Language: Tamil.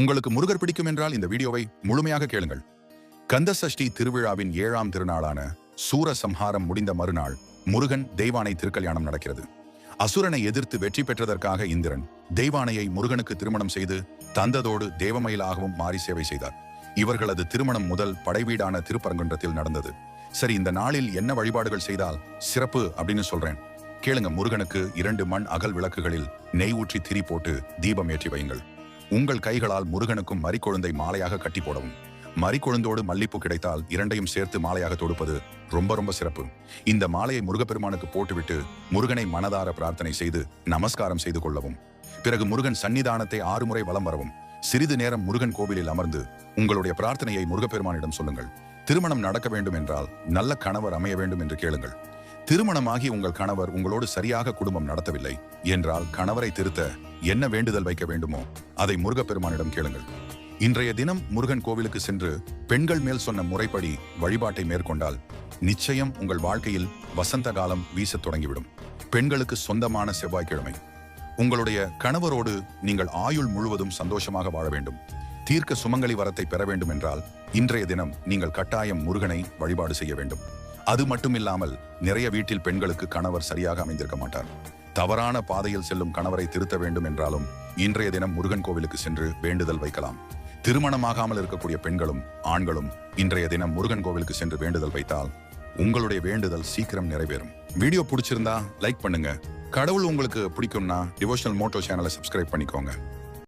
உங்களுக்கு முருகர் பிடிக்கும் என்றால் இந்த வீடியோவை முழுமையாக கேளுங்கள். கந்த சஷ்டி திருவிழாவின் ஏழாம் திருநாளான சூரசம்ஹாரம் முடிந்த மறுநாள் முருகன் தெய்வானை திருக்கல்யாணம் நடக்கிறது. அசுரனை எதிர்த்து வெற்றி பெற்றதற்காக இந்திரன் தெய்வானையை முருகனுக்கு திருமணம் செய்து தந்ததோடு தேவமயிலாகவும் மாறி சேவை செய்தார். இவர்களது திருமணம் முதல் படைவீடான திருப்பரங்குன்றத்தில் நடந்தது. சரி இந்த நாளில் என்ன வழிபாடுகள் செய்தால் சிறப்பு அப்படின்னு சொல்றேன். கேளுங்க முருகனுக்கு இரண்டு மண் அகல் விளக்குகளில் நெய் ஊற்றி திரி போட்டு தீபம் ஏற்றி வையுங்கள். உங்கள் கைகளால் முருகனுக்கும் மறிக்கொழுந்தை மாலையாக கட்டி போடவும் மறிக்கொழுந்தோடு மல்லிப்பூ கிடைத்தால் இரண்டையும் சேர்த்து மாலையாக தொடுப்பது ரொம்ப ரொம்ப சிறப்பு. இந்த மாலையை முருகப்பெருமானுக்கு போட்டுவிட்டு முருகனை மனதார பிரார்த்தனை செய்து நமஸ்காரம் செய்து கொள்ளவும். பிறகு முருகன் சன்னிதானத்தை ஆறு முறை வலம் வரவும். சிறிது நேரம் முருகன் கோவிலில் அமர்ந்து உங்களுடைய பிரார்த்தனையை முருகப்பெருமானிடம் சொல்லுங்கள். திருமணம் நடக்க வேண்டும் என்றால் நல்ல கணவர் அமைய வேண்டும் என்று கேளுங்கள். திருமணமாகி உங்கள் கணவர் உங்களோடு சரியாக குடும்பம் நடத்தவில்லை என்றால் கணவரை திருத்த என்ன வேண்டுதல் வைக்க வேண்டுமோ அதை முருகப்பெருமானிடம் கேளுங்கள். இன்றைய தினம் முருகன் கோவிலுக்கு சென்று பெண்கள் மேல் சொன்ன முறைப்படி வழிபாட்டை மேற்கொண்டால் நிச்சயம் உங்கள் வாழ்க்கையில் வசந்த காலம் வீசத் தொடங்கிவிடும். பெண்களுக்கு சொந்தமான செவ்வாய்க்கிழமை. உங்களுடைய கணவரோடு நீங்கள் ஆயுள் முழுவதும் சந்தோஷமாக வாழ வேண்டும். தீர்க்க சுமங்கலி வரத்தை பெற வேண்டும் என்றால் இன்றைய தினம் நீங்கள் கட்டாயம் முருகனை வழிபாடு செய்ய வேண்டும். அது மட்டுமில்லாமல் நிறைய வீட்டில் பெண்களுக்கு கணவர் சரியாக அமைந்திருக்க மாட்டார். தவறான பாதையில் செல்லும் கணவரை திருத்த வேண்டும் என்றாலும் இன்றைய தினம் முருகன் கோவிலுக்கு சென்று வேண்டுதல் வைக்கலாம். திருமணமாகாமல் இருக்கக்கூடிய பெண்களும் ஆண்களும் இன்றைய தினம் முருகன் கோவிலுக்கு சென்று வேண்டுதல் வைத்தால் உங்களுடைய வேண்டுதல் சீக்கிரம் நிறைவேறும். வீடியோ பிடிச்சிருந்தா லைக் பண்ணுங்க. கடவுள் உங்களுக்கு பிடிக்கும்னா டிவோஷனல் மோட்டோ சேனலை சப்ஸ்கிரைப் பண்ணிக்கோங்க.